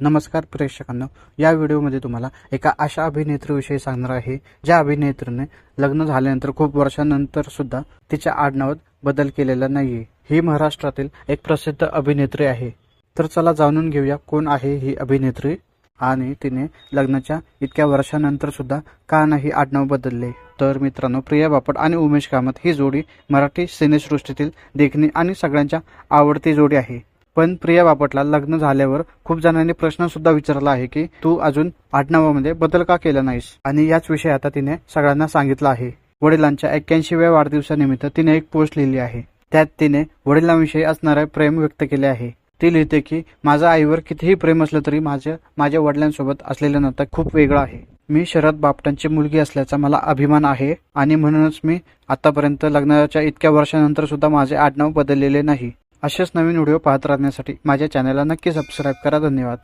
नमस्कार प्रेक्षकांनो या व्हिडिओमध्ये तुम्हाला एका अशा अभिनेत्रीविषयी सांगणार आहे. ज्या अभिनेत्रीने लग्न झाल्यानंतर खूप वर्षानंतर सुद्धा तिच्या आडनावात बदल केलेला नाहीये. ही महाराष्ट्रातील एक प्रसिद्ध अभिनेत्री आहे. तर चला जाणून घेऊया कोण आहे ही अभिनेत्री आणि तिने लग्नाच्या इतक्या वर्षानंतर सुद्धा का नाही आडनाव बदलले. तर मित्रांनो प्रिया बापट आणि उमेश कामत ही जोडी मराठी सिनेसृष्टीतील देखणी आणि सगळ्यांच्या आवडती जोडी आहे. पण प्रिया बापटला लग्न झाल्यावर खूप जणांनी प्रश्न सुद्धा विचारला आहे की तू अजून आडनावामध्ये बदल का केला नाहीस? आणि याच विषयी आता तिने सगळ्यांना सांगितलं आहे. वडिलांच्या एक्क्याऐंशीव्या वाढदिवसानिमित्त तिने एक पोस्ट लिहिली आहे. त्यात तिने वडिलांविषयी असणारे प्रेम व्यक्त केले आहे. ती लिहिते की माझं आईवर कितीही प्रेम असलं तरी माझ्या माझ्या वडिलांसोबत असलेलं नातं खूप वेगळं आहे. मी शरद बापटांची मुलगी असल्याचा मला अभिमान आहे आणि म्हणूनच मी आतापर्यंत लग्नाच्या इतक्या वर्षानंतर सुद्धा माझे आडनाव बदललेले नाही. असेच नवीन व्हिडिओ पाहत राहण्यासाठी माझ्या चॅनलला नक्की सबस्क्राईब करा. धन्यवाद.